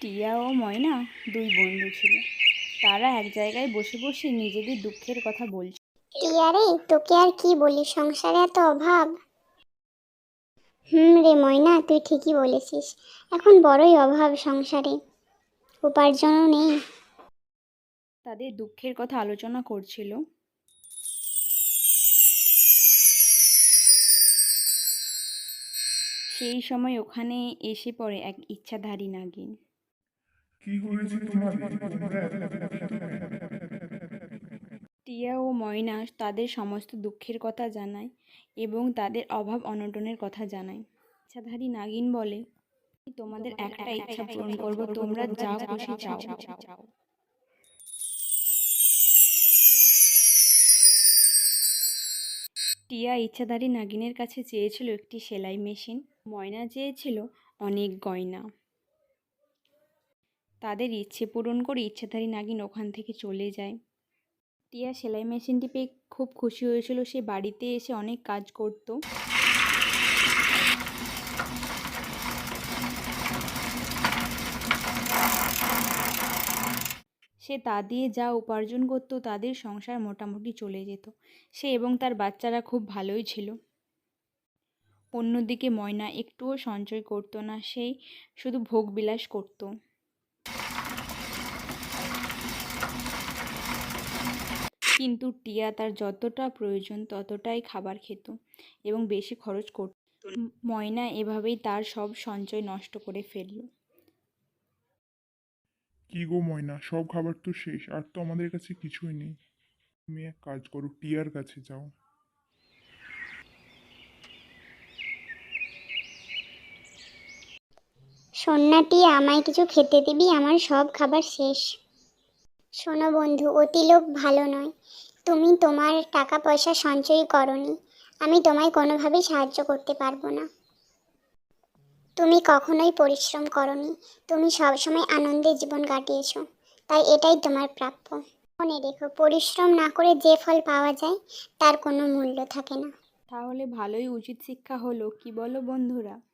টিয়া ও ময়না দুই বন্ধু ছিল। তারা এক জায়গায় বসে বসে নিজেদের দুঃখের কথা বলছে। টিয়া রে তোকে আর কি বলি? সংসারে এত অভাব। হুম রে ময়না তুই ঠিকই বলেছিস। এখন বড়ই অভাব সংসারে। উপার্জনও নেই। তাদের দুঃখের কথা আলোচনা করছিল। সেই সময় ওখানে এসে পড়ে এক ইচ্ছাধারী নাগিন। টিয়া ও ময়না তাদের সমস্ত দুঃখের কথা জানায় এবং তাদের অভাব অনটনের কথা জানায়। ইচ্ছাধারী নাগিন বলে, তোমাদের একটা ইচ্ছা পূরণ করব, তোমরা যা খুশি চাও। টিয়া ইচ্ছাধারী নাগিনের কাছে চেয়েছিল একটি সেলাই মেশিন। ময়না চেয়েছিল অনেক গয়না। তাদের ইচ্ছে পূরণ করে ইচ্ছাধারী নাগিন ওখান থেকে চলে যায়। টিয়া সেলাই মেশিনটি পেয়ে খুব খুশি হয়েছিল। সে বাড়িতে এসে অনেক কাজ করত। সে তা দিয়ে যা উপার্জন করত, তাদের সংসার মোটামুটি চলে যেত। সে এবং তার বাচ্চারা খুব ভালোই ছিল। অন্যদিকে ময়না একটুও সঞ্চয় করতো না। সেই শুধু ভোগবিলাস করতো। কিন্তু টিয়া তার যতটা প্রয়োজন ততটাই খাবার খেত এবং বেশি খরচ করত। ময়না এভাবেই তার সব সঞ্চয় নষ্ট করে ফেলল। কি গো ময়না সব খাবার তো শেষ আর তো আমাদের কাছে কিছুই নেই। তুমি এক কাজ করো টিয়ার কাছে যাও। সন্নাটি, আমায় কিছু খেতে দিবি? আমার সব খাবার শেষ। শোনো বন্ধু, অতি লোক ভালো নয়। তুমি তোমার টাকা পয়সা সঞ্চয় করনি। আমি তোমায় কোনোভাবেই সাহায্য করতে পারব না। তুমি কখনোই পরিশ্রম করনি। তুমি সবসময় আনন্দে জীবন কাটিয়েছো। তাই এটাই তোমার প্রাপ্য। মনে রেখো, পরিশ্রম না করে যে ফল পাওয়া যায়, তার কোনো মূল্য থাকে না। তাহলে ভালোই উচিত শিক্ষা হলো, কি বলো বন্ধুরা?